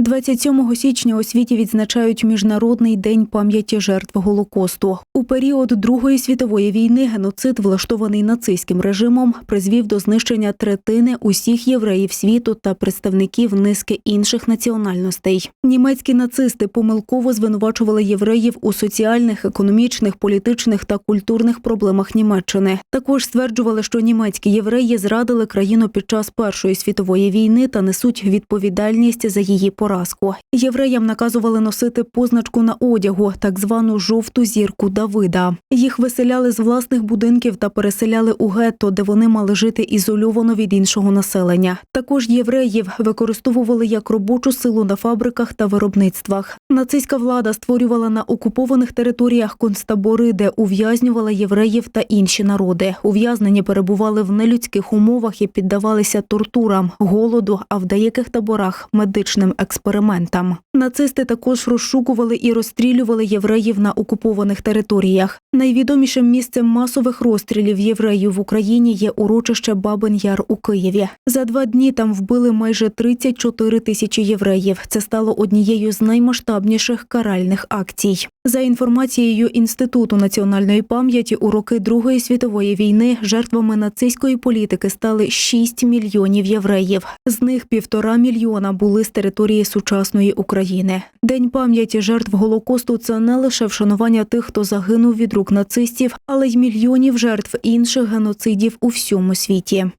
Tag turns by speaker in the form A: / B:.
A: 27 січня у світі відзначають Міжнародний день пам'яті жертв Голокосту. У період Другої світової війни геноцид, влаштований нацистським режимом, призвів до знищення третини усіх євреїв світу та представників низки інших національностей. Німецькі нацисти помилково звинувачували євреїв у соціальних, економічних, політичних та культурних проблемах Німеччини. Також стверджували, що німецькі євреї зрадили країну під час Першої світової війни та несуть відповідальність за її поразку. Євреям наказували носити позначку на одягу, так звану жовту зірку Давида. Їх виселяли з власних будинків та переселяли у гетто, де вони мали жити ізольовано від іншого населення. Також євреїв використовували як робочу силу на фабриках та виробництвах. Нацистська влада створювала на окупованих територіях концтабори, де ув'язнювала євреїв та інші народи. Ув'язнені перебували в нелюдських умовах і піддавалися тортурам, голоду, а в деяких таборах медичним експериментам. Нацисти також розшукували і розстрілювали євреїв на окупованих територіях. Найвідомішим місцем масових розстрілів євреїв в Україні є урочище Бабин Яр у Києві. За два дні там вбили майже 34 тисячі євреїв. Це стало однією з наймасштабніших каральних акцій. За інформацією Інституту національної пам'яті, у роки Другої світової війни жертвами нацистської політики стали 6 мільйонів євреїв. З них півтора мільйона були з території сучасної України. День пам'яті жертв Голокосту це не лише вшанування тих, хто загинув від рук нацистів, але й мільйонів жертв інших геноцидів у всьому світі.